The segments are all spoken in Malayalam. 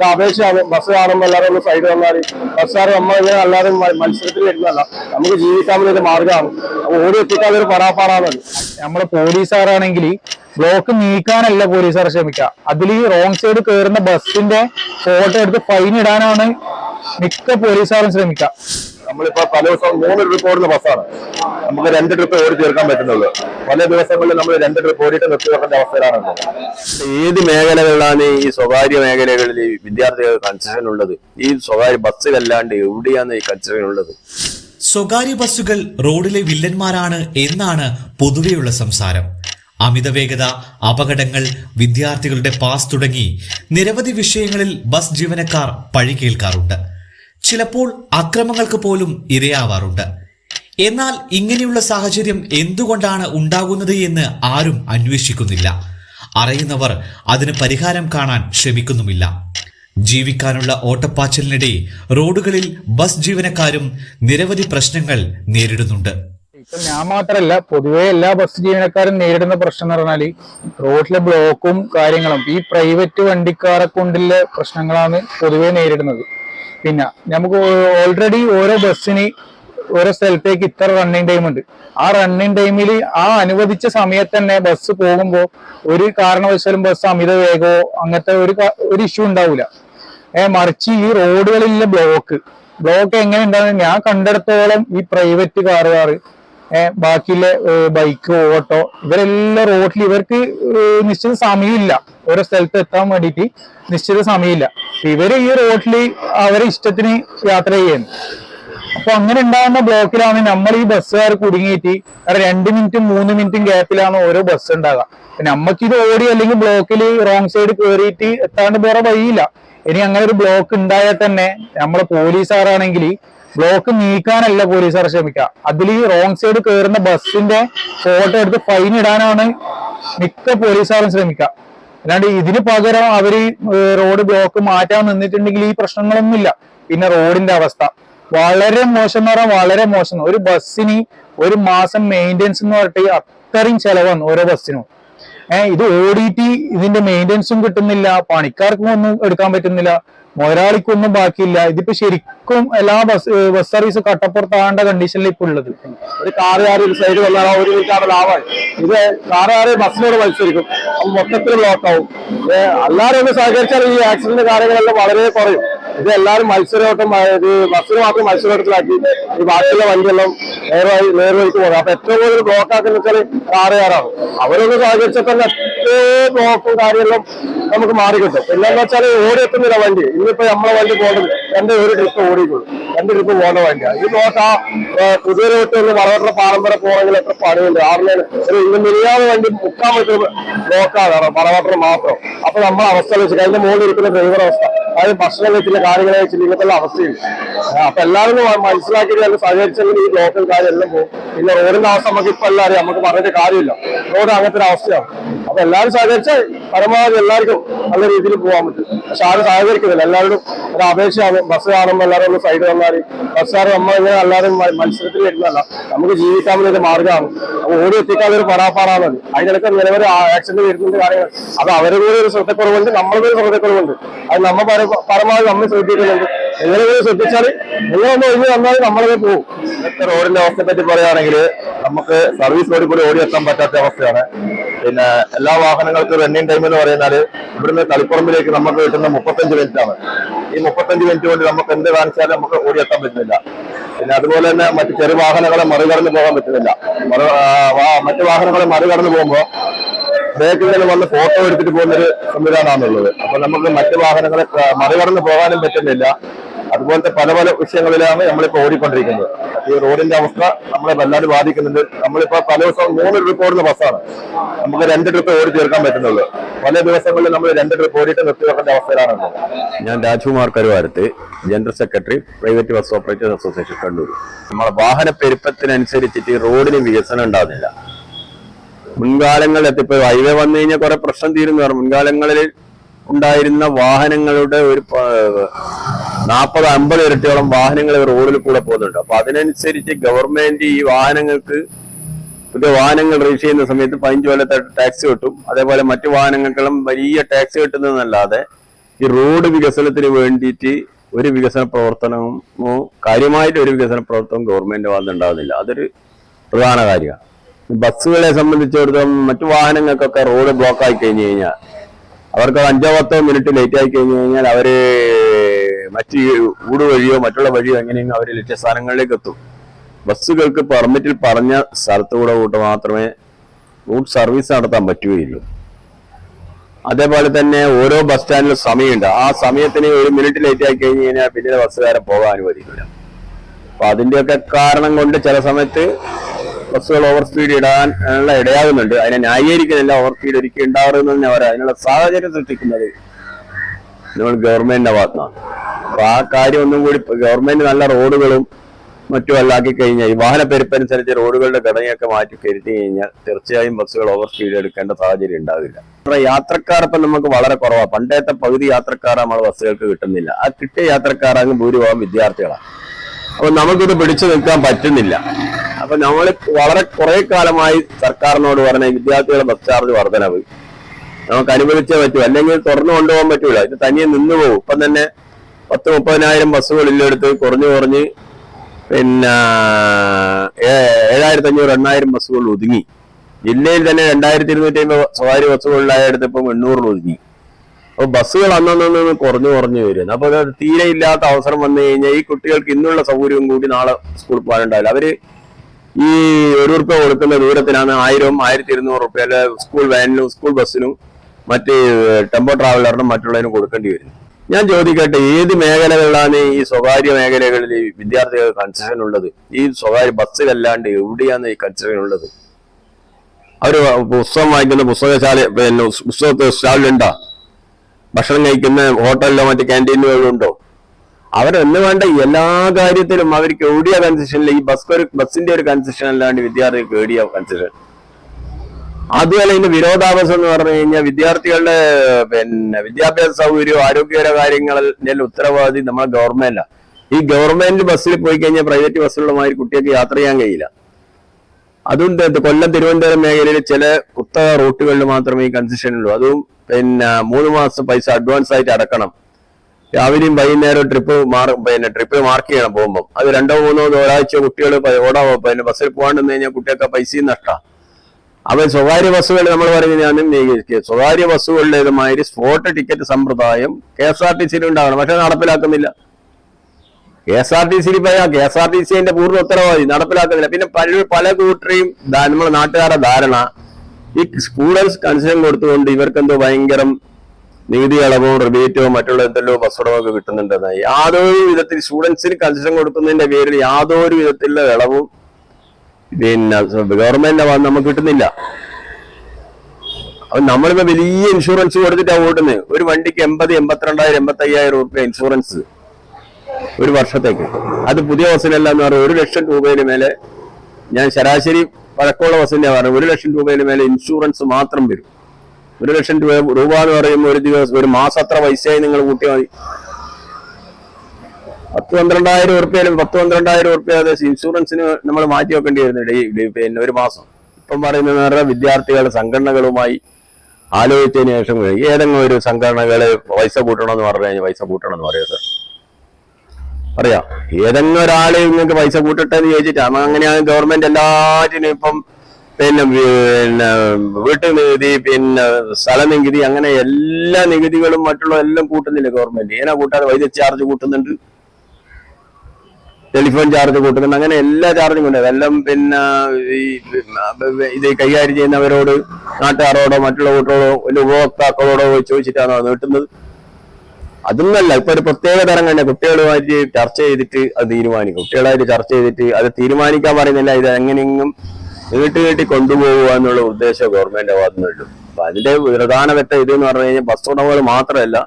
ഒരു ബസ് കാണുമ്പോൾ എല്ലാവരും ഒന്ന് സൈഡ് വന്നാൽ ബസ്സുകാർ നമ്മളിങ്ങനെ മ- മത്സരത്തിൽ വരുന്നതല്ല. നമുക്ക് ജീവിക്കാൻ ഒരു മാർഗമാണ് ഓടി എത്തിക്കാൻ ഒരു പറാപ്പാടാണത് നമ്മൾ പോലീസുകാരാണെങ്കിൽ ബ്ലോക്ക് നീക്കാനല്ല പോലീസുകാർ ശ്രമിക്കുക അതിൽ ഈ റോങ് സൈഡ് കയറുന്ന ബസ്സിന്റെ ഫോട്ടോ എടുത്ത് ഫൈൻ ഇടാനാണ് മിക്ക പോലീസുകാരും ശ്രമിക്കുക നമ്മളിപ്പോ പല ദിവസം മൂന്ന് ട്രിപ്പ് ഓടുന്ന ബസ്സാണ് നമുക്ക് രണ്ട് ട്രിപ്പ് ഓടി തീർക്കാൻ പറ്റുന്നുള്ളൂ. പല ദിവസങ്ങളിൽ നമ്മൾ രണ്ട് ട്രിപ്പ് ഓടിയിട്ട് നിർത്തി വെക്കേണ്ട അവസ്ഥയിലാണ്. ഏത് മേഖലകളിലാണ് ഈ സ്വകാര്യ മേഖലകളിൽ വിദ്യാർത്ഥികൾ വിദ്യാർത്ഥികൾക്ക് കൺസെഷൻ ഉള്ളത്? ഈ സ്വകാര്യ ബസ്സുകളല്ലാണ്ട് എവിടെയാണ് ഈ കൺസെഷൻ ഉള്ളത്? സ്വകാര്യ ബസ്സുകൾ റോഡിലെ വില്ലന്മാരാണ് എന്നാണ് പൊതുവെയുള്ള സംസാരം. അമിത വേഗത അപകടങ്ങൾ വിദ്യാർത്ഥികളുടെ പാസ് തുടങ്ങി നിരവധി വിഷയങ്ങളിൽ ബസ് ജീവനക്കാർ പഴി കേൾക്കാറുണ്ട്. ചിലപ്പോൾ അക്രമങ്ങൾക്ക് പോലും ഇരയാവാറുണ്ട്. എന്നാൽ ഇങ്ങനെയുള്ള സാഹചര്യം എന്തുകൊണ്ടാണ് ഉണ്ടാകുന്നത് എന്ന് ആരും അന്വേഷിക്കുന്നില്ല. അറിയുന്നവർ അതിന് പരിഹാരം കാണാൻ ശ്രമിക്കുന്നുമില്ല. ജീവിക്കാനുള്ള ഓട്ടപ്പാച്ചിലിനിടെ റോഡുകളിൽ ബസ് ജീവനക്കാരും നിരവധി പ്രശ്നങ്ങൾ നേരിടുന്നുണ്ട്. ഞാൻ മാത്രമല്ല പൊതുവെ എല്ലാ ബസ് ജീവനക്കാരും നേരിടുന്ന പ്രശ്നം എന്ന് പറഞ്ഞാൽ റോഡിലെ ബ്ലോക്കും കാര്യങ്ങളും ഈ പ്രൈവറ്റ് വണ്ടിക്കാരെ കൊണ്ടുള്ള പ്രശ്നങ്ങളാണ് പൊതുവെ നേരിടുന്നത്. പിന്നെ നമുക്ക് ഓൾറെഡി ഓരോ ബസ്സിന് ഓരോ സ്ഥലത്തേക്ക് ഇത്ര റണ്ണിങ് ടൈം ഉണ്ട്. ആ റണ്ണിങ് ടൈമിൽ ആ അനുവദിച്ച സമയത്ത് തന്നെ ബസ് പോകുമ്പോൾ ഒരു കാരണവശാലും ബസ് അമിത വേഗമോ അങ്ങനത്തെ ഒരു ഒരു ഇഷ്യൂ ഉണ്ടാവില്ല ഏ മറിച്ച് ഈ റോഡുകളിലെ ബ്ലോക്ക് ബ്ലോക്ക് എങ്ങനെ ഉണ്ടാകുന്നത് ഞാൻ കണ്ടിടത്തോളം ഈ പ്രൈവറ്റ് കാറുകാർ ബാക്കിയുള്ള ബൈക്ക് ഓട്ടോ ഇവരെല്ലാം റോഡിൽ ഇവർക്ക് നിശ്ചിത സമയമില്ല. ഓരോ സ്ഥലത്ത് എത്താൻ വേണ്ടിയിട്ട് നിശ്ചിത സമയമില്ല. ഇവർ ഈ റോഡിൽ അവരെ ഇഷ്ടത്തിന് യാത്ര ചെയ്യുന്നു അപ്പൊ അങ്ങനെ ഉണ്ടാകുന്ന ബ്ലോക്കിലാണ് നമ്മൾ ഈ ബസ്സുകാർ കുടുങ്ങിയിട്ട് രണ്ട് മിനിറ്റും മൂന്ന് മിനിറ്റും ഗ്യാപ്പിലാണ് ഓരോ ബസ് ഉണ്ടാകുക നമ്മക്ക് ഇത് ഓടി അല്ലെങ്കിൽ ബ്ലോക്കിൽ റോങ് സൈഡ് കയറിയിട്ട് എത്താണ്ട് വേറെ വഴിയില്ല. ഇനി അങ്ങനെ ഒരു ബ്ലോക്ക് ഉണ്ടായാൽ തന്നെ നമ്മളെ പോലീസുകാരാണെങ്കിൽ ബ്ലോക്ക് നീക്കാനല്ല പോലീസുകാർ ശ്രമിക്കുക അതിൽ ഈ റോങ് സൈഡ് കയറുന്ന ബസ്സിന്റെ ഫോട്ടോ എടുത്ത് ഫൈൻ ഇടാനാണ് മിക്ക പോലീസുകാരും ശ്രമിക്കുക അല്ലാണ്ട് ഇതിന് പകരം അവർ റോഡ് ബ്ലോക്ക് മാറ്റാൻ നിന്നിട്ടുണ്ടെങ്കിൽ ഈ പ്രശ്നങ്ങളൊന്നുമില്ല. പിന്നെ റോഡിന്റെ അവസ്ഥ. വളരെ മോശം എന്ന് പറഞ്ഞാൽ വളരെ മോശം. ഒരു ബസ്സിന് ഒരു മാസം മെയിന്റെനൻസ് എന്ന് പറഞ്ഞിട്ട് അത്രയും ചെലവാണ് ഓരോ ബസ്സിനും. ഏഹ് ഇത് ഓടിയിട്ട് ഇതിന്റെ മെയിന്റെനൻസും കിട്ടുന്നില്ല പണിക്കാർക്കും ഒന്നും എടുക്കാൻ പറ്റുന്നില്ല മുതലാളിക്കൊന്നും ബാക്കിയില്ല. ഇതിപ്പോ ശരിക്കും എല്ലാ ബസ് ബസ് സർവീസ് കട്ടപ്പുറത്താകേണ്ട കണ്ടീഷനിൽ ഇപ്പൊ ഉള്ളത്. ഒരു സൈഡ് വന്നാൽ ഒരു ഇത് കാറുകാർ ബസ്സിനോട് മത്സരിക്കും. മൊത്തത്തിൽ ബ്ലോക്കാവും അല്ലാതെ ഒന്ന് സഹകരിച്ചാൽ ഈ ആക്സിഡന്റ് കാര്യങ്ങളെല്ലാം വളരെ കുറയും. ഇത് എല്ലാവരും മത്സരോട്ടം ആ, ഇത് ബസ്സിന് മാത്രം മത്സരോട്ടത്തിലാക്കി ഈ ബാക്കിയുള്ള വണ്ടിയെല്ലാം നേർവഴി നേർവഴിക്ക് പോകും. അപ്പൊ ഏറ്റവും കൂടുതൽ ബ്ലോക്ക് ആക്കുന്ന വെച്ചാൽ കാറുകാരാണ് അവരൊന്ന് സഹകരിച്ചാൽ തന്നെ എത്രയോ ബ്ലോക്കും കാര്യങ്ങളും നമുക്ക് മാറി കിട്ടും. പിന്നെന്ന് വെച്ചാൽ ഓടി എത്തുന്നില്ല വണ്ടി. ഇന്നിപ്പോ നമ്മളെ വണ്ടി പോകുന്നത് രണ്ട് ഒരു ട്രിപ്പ് ഓടിക്കുള്ളൂ രണ്ട് ട്രിപ്പ് പോകുന്ന വണ്ടിയാണ് ഈ ബ്ലോക്ക് ആ പുതിയ റൂട്ട് ഒന്ന് വളവട്ട പാറമ്പര പോകണമെങ്കിൽ എത്ര പണിയുണ്ട്? ആറിന് ഒരു ഇന്ന് മിനിയാവ് വണ്ടി മുക്കാൻ പറ്റുന്ന ബ്ലോക്കാണ് പറവാട്ടർ മാത്രം. അപ്പൊ നമ്മളെ അവസ്ഥ വെച്ച് അതിന്റെ മുകളിൽ ഇരിക്കുന്ന ഡ്രൈവർ അവസ്ഥ. അത് ഭക്ഷണം വെച്ചില്ല കാര്യങ്ങൾ വെച്ചില്ല ഇങ്ങനത്തെ അവസ്ഥയുണ്ട് അപ്പൊ എല്ലാവരും മനസ്സിലാക്കിയിട്ട് സഹകരിച്ചെങ്കിൽ ഈ ലോക്കൽ കാര്യം എല്ലാം പോകും. പിന്നെ റോഡിന്റെ അവസ്ഥ നമുക്ക് ഇപ്പൊ എല്ലാം അറിയാം നമുക്ക് പറഞ്ഞിട്ട് കാര്യമില്ല. റോഡ് അങ്ങനത്തെ ഒരു അവസ്ഥയാണ്. അപ്പൊ എല്ലാവരും സഹകരിച്ചാൽ പരമാവധി എല്ലാവർക്കും നല്ല രീതിയിൽ പോകാൻ പറ്റും. പക്ഷെ ആരും സഹകരിക്കുന്നില്ല. എല്ലാവരും ഒരു അപേക്ഷയാണ് ബസ് കാണുമ്പോൾ എല്ലാവരും ഒന്ന് സൈഡ് വന്നാൽ ബസ്സുകാർ നമ്മളിങ്ങനെ എല്ലാവരും മ- മത്സരത്തിൽ വരുന്നതല്ല. നമുക്ക് ജീവിക്കാൻ മാർഗമാണ്. അപ്പൊ ഓടി എത്തിക്കാൻ ഒരു പറാപ്പാടാണത് അതിനിടയ്ക്ക് നിലവിൽ ആക്സിഡന്റ് വരുന്നുണ്ട് കാര്യങ്ങൾ. അത് അവരുടെ ഒരു ശ്രദ്ധക്കുറവുണ്ട് നമ്മളുടെ ഒരു ശ്രദ്ധക്കുറവുണ്ട്. അത് നമ്മൾ പര- പരമാവധി നമ്മൾ ശ്രദ്ധിക്കുന്നുണ്ട്. എങ്ങനെയെങ്കിലും ശ്രദ്ധിച്ചാൽ നിങ്ങളൊന്ന് ഒഴിഞ്ഞ് വന്നാൽ നമ്മളത് പോകും. ഇന്നത്തെ റോഡിന്റെ അവസ്ഥയെ പറ്റി പറയുകയാണെങ്കിൽ നമുക്ക് സർവീസ് റോഡിൽ കൂടി ഓടിയെത്താൻ പറ്റാത്ത അവസ്ഥയാണ്. പിന്നെ എല്ലാ വാഹനങ്ങൾക്കും റണ്ണിങ് ടൈം എന്ന് പറയുന്നത് ഇവിടുന്ന് തളിപ്പറമ്പിലേക്ക് നമുക്ക് കിട്ടുന്ന മുപ്പത്തഞ്ച് മിനിറ്റ് ആണ്. ഈ മുപ്പത്തഞ്ച് മിനിറ്റ് കൊണ്ട് നമുക്ക് എന്ത് കാണിച്ചാലും നമുക്ക് ഓടിയെത്താൻ പറ്റുന്നില്ല. പിന്നെ അതുപോലെ തന്നെ മറ്റ് ചെറു വാഹനങ്ങളെ മറികടന്ന് പോകാൻ പറ്റുന്നില്ല. മറ്റു വാഹനങ്ങളെ മറികടന്ന് പോകുമ്പോൾ ബ്രേക്കിൽ വന്ന് ഫോട്ടോ എടുത്തിട്ട് പോകുന്ന ഒരു സംവിധാനമാണുള്ളത്. അപ്പൊ നമുക്ക് മറ്റു വാഹനങ്ങളെ മറികടന്ന് പോകാനും പറ്റുന്നില്ല. അതുപോലത്തെ പല പല വിഷയങ്ങളിലാണ് നമ്മളിപ്പോ ഓടിക്കൊണ്ടിരിക്കുന്നത്. ഈ റോഡിന്റെ അവസ്ഥ നമ്മളെ വല്ലാതെ ബാധിക്കുന്നുണ്ട്. നമ്മളിപ്പോ പല ദിവസം മൂന്ന് ട്രിപ്പ് ഓടുന്ന ബസ്സാണ് നമുക്ക് രണ്ട് ട്രിപ്പ് ഓടി തീർക്കാൻ പറ്റുന്നുള്ളൂ. പല ദിവസങ്ങളിൽ നമ്മൾ രണ്ട് ട്രിപ്പ് ഓടിയിട്ട് നിർത്തി വെക്കേണ്ട അവസ്ഥയിലാണ് ഞാൻ Rajkumar Karuvarath general secretary private bus operators association Kannur. നമ്മളെ വാഹന പെരുപ്പത്തിനനുസരിച്ചിട്ട് റോഡിന് വികസനം ഉണ്ടാകുന്നില്ല മുൻകാലങ്ങളിൽ ഇപ്പൊ ഹൈവേ വന്നു കഴിഞ്ഞാൽ കുറെ പ്രശ്നം തീരുന്നു മുൻകാലങ്ങളിൽ ഉണ്ടായിരുന്ന വാഹനങ്ങളുടെ ഒരു നാൽപ്പത് അമ്പത് ഇരട്ടിയോളം വാഹനങ്ങൾ റോഡിൽ കൂടെ പോകുന്നുണ്ട്. അപ്പൊ അതിനനുസരിച്ച് ഗവൺമെന്റ് ഈ വാഹനങ്ങൾക്ക് പുതിയ വാഹനങ്ങൾ രജിസ്റ്റർ ചെയ്യുന്ന സമയത്ത് പതിനഞ്ച് കൊല്ലത്തെ ടാക്സ് കിട്ടും. അതേപോലെ മറ്റു വാഹനങ്ങൾക്കെല്ലാം വലിയ ടാക്സ് കിട്ടുന്നതല്ലാതെ ഈ റോഡ് വികസനത്തിന് വേണ്ടിയിട്ട് ഒരു വികസന പ്രവർത്തനമോ കാര്യമായിട്ട് ഒരു വികസന പ്രവർത്തനവും ഗവൺമെന്റ് ഭാഗത്ത് ഉണ്ടാകുന്നില്ല അതൊരു പ്രധാന കാര്യമാണ്. ബസ്സുകളെ സംബന്ധിച്ചിടത്തോളം മറ്റു വാഹനങ്ങൾക്കൊക്കെ റോഡ് ബ്ലോക്ക് ആയി കഴിഞ്ഞു കഴിഞ്ഞാൽ അവർക്ക് അഞ്ചോ പത്തോ മിനിറ്റ് ലേറ്റ് ആയി കഴിഞ്ഞു കഴിഞ്ഞാൽ അവർ മറ്റ് ഊട് വഴിയോ മറ്റുള്ള വഴിയോ എങ്ങനെയെങ്കിലും അവർ ലക്ഷ്യസ്ഥാനങ്ങളിലേക്ക് എത്തും? ബസ്സുകൾക്ക് പെർമിറ്റിൽ പറഞ്ഞ സ്ഥലത്തുകൂടെ കൂട്ട് മാത്രമേ റൂട്ട് സർവീസ് നടത്താൻ പറ്റുകയുള്ളൂ. അതേപോലെ തന്നെ ഓരോ ബസ് സ്റ്റാൻഡിലും സമയമുണ്ട്. ആ സമയത്തിന് ഒരു മിനിറ്റ് ലേറ്റ് ആയി കഴിഞ്ഞ് കഴിഞ്ഞാൽ പിന്നീട് ബസ്സുകാരെ പോകാൻ അനുവദിക്കില്ല. അപ്പൊ അതിന്റെയൊക്കെ കാരണം കൊണ്ട് ചില സമയത്ത് ബസ്സുകൾ ഓവർ സ്പീഡ് ഇടാൻ ഇടയാകുന്നുണ്ട്. അതിനെ ന്യായീകരിക്കുന്നില്ല ഓവർ സ്പീഡ് ഒരിക്കലും ഉണ്ടാകരുതെന്ന് തന്നെ പറയാം. അതിനുള്ള സാഹചര്യം സൃഷ്ടിക്കുന്നത് നമ്മൾ ഗവൺമെന്റിന്റെ ഭാഗത്താണ് അപ്പൊ ആ കാര്യം ഒന്നും കൂടി ഗവൺമെന്റ് നല്ല റോഡുകളും മറ്റും അല്ലാക്കി കഴിഞ്ഞാൽ ഈ വാഹന പെരുപ്പനുസരിച്ച് റോഡുകളുടെ ഘടനയൊക്കെ മാറ്റി കരുതി കഴിഞ്ഞാൽ തീർച്ചയായും ബസ്സുകൾ ഓവർ സ്പീഡ് എടുക്കേണ്ട സാഹചര്യം ഉണ്ടാവില്ല. നമ്മുടെ യാത്രക്കാർ നമുക്ക് വളരെ കുറവാണ് പണ്ടത്തെ പകുതി യാത്രക്കാർ നമ്മൾ ബസ്സുകൾക്ക് കിട്ടുന്നില്ല. ആ കിട്ടിയ യാത്രക്കാരാണ് ഭൂരിഭാഗം വിദ്യാർത്ഥികളാണ്. അപ്പൊ നമുക്കിത് പിടിച്ചു നിൽക്കാൻ പറ്റുന്നില്ല. അപ്പൊ നമ്മൾ വളരെ കുറെ കാലമായി സർക്കാരിനോട് പറഞ്ഞ വിദ്യാർത്ഥികളുടെ ബസ് ചാർജ് വർധനവ്. നമുക്ക് അനുവദിച്ചേ പറ്റൂ. അല്ലെങ്കിൽ തുറന്നു കൊണ്ടുപോകാൻ പറ്റൂല. ഇത് തനിയെ നിന്നു പോകും. ഇപ്പം തന്നെ പത്ത് മുപ്പതിനായിരം ബസ്സുകൾ ഇല്ലെടുത്ത് കുറഞ്ഞു കുറഞ്ഞ് പിന്നെ ഏഴായിരത്തി അഞ്ഞൂറ് എണ്ണായിരം ബസ്സുകൾ ഒതുങ്ങി. ജില്ലയിൽ തന്നെ രണ്ടായിരത്തി ഇരുന്നൂറ്റി അമ്പത് സ്വകാര്യ ബസ്സുകളിലായടുത്ത് ഇപ്പം എണ്ണൂറിൽ ഒതുങ്ങി. അപ്പൊ ബസ്സുകൾ അന്നൊന്നും കുറഞ്ഞു കുറഞ്ഞു വരുന്നു. അപ്പൊ തീരെ ഇല്ലാത്ത അവസരം വന്നു കഴിഞ്ഞാൽ ഈ കുട്ടികൾക്ക് ഇന്നുള്ള സൗകര്യവും കൂടി നാളെ സ്കൂളിൽ പോകാനുണ്ടാവില്ല അവർ ഈ ഒരു റുപ്യ കൊടുക്കുന്ന ദൂരത്തിനാണ് ആയിരവും ആയിരത്തി ഇരുന്നൂറ് റുപ്യ സ്കൂൾ വാനിനും സ്കൂൾ ബസ്സിനും മറ്റ് ടെമ്പോ ട്രാവലറിനും മറ്റുള്ളതിനും കൊടുക്കേണ്ടി വരും. ഞാൻ ചോദിക്കട്ടെ ഏത് മേഖലകളിലാണ് ഈ സ്വകാര്യ മേഖലകളിൽ ഈ വിദ്യാർത്ഥികൾ കൺസെഷൻ ഉള്ളത്? ഈ സ്വകാര്യ ബസ്സിലല്ലാണ്ട് എവിടെയാണ് ഈ കൺസെഷൻ ഉള്ളത്? അവർ പുസ്തകം വായിക്കുന്ന പുസ്തകശാല പിന്നെ പുസ്തക സ്റ്റാളിലുണ്ടോ? ഭക്ഷണം കഴിക്കുന്ന ഹോട്ടലിലോ മറ്റു ക്യാന്റീനുകളിലോ ഉണ്ടോ അവരെന്ന് വേണ്ട എല്ലാ കാര്യത്തിലും അവർക്ക് എവിടെയാ കൺസെഷനില്ല ഈ ബസ് ഒരു ബസ്സിന്റെ ഒരു കൺസെഷൻ അല്ലാണ്ട് വിദ്യാർത്ഥികൾക്ക് എവിടെയാ കൺസെഷൻ അതുപോലെ ഇതിന്റെ വിരോധാഭാസം എന്ന് പറഞ്ഞു കഴിഞ്ഞാൽ വിദ്യാർത്ഥികളുടെ പിന്നെ വിദ്യാഭ്യാസ സൗകര്യവും ആരോഗ്യകര കാര്യങ്ങളിൽ ഉത്തരവാദി നമ്മളെ ഗവൺമെന്റാ. ഈ ഗവൺമെന്റ് ബസ്സിൽ പോയി കഴിഞ്ഞാൽ പ്രൈവറ്റ് ബസ്സുകളുമായി കുട്ടികൾക്ക് യാത്ര ചെയ്യാൻ കഴിയില്ല. അതും കൊല്ലം തിരുവനന്തപുരം മേഖലയിൽ ചില കുത്തക റൂട്ടുകളിൽ മാത്രമേ ഈ കൺസെഷൻ ഉള്ളൂ അതും പിന്നെ മൂന്ന് മാസം പൈസ അഡ്വാൻസ് ആയിട്ട് അടക്കണം. രാവിലെയും വൈകുന്നേരവും ട്രിപ്പ് മാർ പിന്നെ ട്രിപ്പ് മാർക്ക് ചെയ്യണം പോകുമ്പോൾ അത് രണ്ടോ മൂന്നോ ഒരാഴ്ച കുട്ടികൾ ഓടാ പിന്നെ ബസ്സിൽ പോകാണ്ടെന്ന് കഴിഞ്ഞാൽ കുട്ടികൾക്ക് പൈസയും നഷ്ടമാണ് അവ സ്വകാര്യ ബസ്സുകൾ നമ്മൾ പറയുന്നത് സ്വകാര്യ ബസ്സുകളുടെ ഇതുമാതിരി സ്പോട്ട് ടിക്കറ്റ് സമ്പ്രദായം കെ എസ് ആർ ടി സിയിൽ ഉണ്ടാകണം പക്ഷെ നടപ്പിലാക്കുന്നില്ല. കെ എസ് ആർ ടി സിയിൽ പറയാം കെ എസ് ആർ ടി സിന്റെ പൂർണ ഉത്തരവാദി നടപ്പിലാക്കുന്നില്ല. പിന്നെ പല പല കൂട്ടരെയും നമ്മുടെ നാട്ടുകാരുടെ ധാരണ ഈ സ്കൂളേഴ്സ് കൺസെഷൻ കൊടുത്തുകൊണ്ട് ഇവർക്കെന്തോ ഭയങ്കരം നികുതി ഇളവോ റിബേറ്റോ മറ്റുള്ള എന്തെല്ലോ ബസ് ഉടമൊക്കെ കിട്ടുന്നുണ്ടെന്ന്. യാതൊരു വിധത്തിൽ സ്റ്റുഡൻസിന് കൺസെഷൻ കൊടുക്കുന്നതിന്റെ പേരിൽ യാതൊരു വിധത്തിലുള്ള ഇളവും പിന്നെ ഗവൺമെന്റിന്റെ ഭാഗത്ത് നമുക്ക് കിട്ടുന്നില്ല. നമ്മളിപ്പോ വലിയ ഇൻഷുറൻസ് കൊടുത്തിട്ടാണ് ഓടുന്നത് ഒരു വണ്ടിക്ക് എൺപത് എൺപത്തിരണ്ടായിരം എൺപത്തി അയ്യായിരം റുപ്യ ഇൻഷുറൻസ് ഒരു വർഷത്തേക്ക്. അത് പുതിയ ബസ്സിനല്ല എന്ന് പറഞ്ഞാൽ ഒരു ലക്ഷം രൂപയിന് മേലെ ഞാൻ ശരാശരി പഴക്കമുള്ള ബസ്സിന്റെ പറഞ്ഞു ഒരു ലക്ഷം രൂപയിന് മേലെ ഇൻഷുറൻസ് മാത്രം വരും. ഒരു ലക്ഷം രൂപ രൂപ എന്ന് പറയുമ്പോൾ ഒരു ദിവസം ഒരു മാസം അത്ര പൈസയായി നിങ്ങൾ കൂട്ടിയാൽ മതി. പത്ത് പന്ത്രണ്ടായിരം ഉറുപ്പ്യാലും പത്ത് പന്ത്രണ്ടായിരം ഉറുപ്പ്യ ഇൻഷുറൻസിന് നമ്മൾ മാറ്റി വെക്കേണ്ടി വരുന്നുണ്ട്. ഈ പിന്നെ ഒരു മാസം. ഇപ്പം പറയുന്നത് വിദ്യാർത്ഥികൾ സംഘടനകളുമായി ആലോചിച്ചതിന് ശേഷം ഏതെങ്കിലും ഒരു സംഘടനകൾ പൈസ കൂട്ടണമെന്ന് പറഞ്ഞു കഴിഞ്ഞാൽ പൈസ കൂട്ടണം എന്ന് പറയാം സാർ. പറയാ ഏതെങ്കിലും ഒരാൾ നിങ്ങൾക്ക് പൈസ കൂട്ടട്ടെ എന്ന് ചോദിച്ചിട്ട് അന്ന് അങ്ങനെയാണ് ഗവൺമെന്റ് എല്ലാറ്റിനും ഇപ്പം പിന്നെ പിന്നെ വീട്ടു നികുതി പിന്നെ സ്ഥല നികുതി അങ്ങനെ എല്ലാ നികുതികളും മറ്റുള്ള എല്ലാം കൂട്ടുന്നില്ല ഗവൺമെന്റ്. ഏനാ കൂട്ടാതെ വൈദ്യുതി ചാർജ് കൂട്ടുന്നുണ്ട്. ടെലിഫോൺ ചാർജ് കൂട്ടുന്നുണ്ട്. അങ്ങനെ എല്ലാ ചാർജും കൊണ്ട് അതെല്ലാം പിന്നെ ഈ ഇത് കൈകാര്യം ചെയ്യുന്നവരോട് നാട്ടുകാരോടോ മറ്റുള്ള കൂട്ടരോടോ വലിയ ഉപഭോക്താക്കളോടോ ചോദിച്ചിട്ടാണോ അത് കിട്ടുന്നത്. അതൊന്നല്ല ഇപ്പൊ ഒരു പ്രത്യേക തരം തന്നെ കുട്ടികളുമായിട്ട് ചർച്ച ചെയ്തിട്ട് അത് തീരുമാനിക്കും. കുട്ടികളായിട്ട് ചർച്ച ചെയ്തിട്ട് അത് തീരുമാനിക്കാൻ പറയുന്നില്ല ഇത് എങ്ങനെയെങ്കിലും നീട്ടി നീട്ടി കൊണ്ടുപോകുക എന്നുള്ള ഉദ്ദേശം ഗവൺമെന്റ് ഭാഗത്തുനിന്നുള്ളൂ അപ്പൊ അതിന്റെ പ്രധാനപ്പെട്ട ഇത് എന്ന് പറഞ്ഞു കഴിഞ്ഞാൽ ബസ് ഉടമകൾ മാത്രമല്ല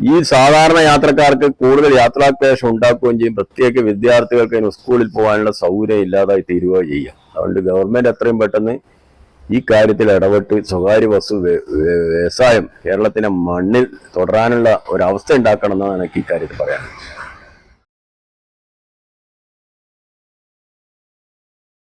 ഈ സാധാരണ യാത്രക്കാർക്ക് കൂടുതൽ യാത്രാക്ലേശം ഉണ്ടാക്കുകയും ചെയ്യും. പ്രത്യേക വിദ്യാർത്ഥികൾക്ക് അതിന് സ്കൂളിൽ പോകാനുള്ള സൗകര്യം ഇല്ലാതായി തീരുക ചെയ്യാം അതുകൊണ്ട് ഗവൺമെന്റ് എത്രയും പെട്ടെന്ന് ഈ കാര്യത്തിൽ ഇടപെട്ട് സ്വകാര്യ ബസ് വ്യ- വ്യ- വ്യവസായം കേരളത്തിന്റെ മണ്ണിൽ തുടരാനുള്ള ഒരവസ്ഥ ഉണ്ടാക്കണം എന്നാണ് എനിക്ക് ഇക്കാര്യത്തിൽ പറയാൻ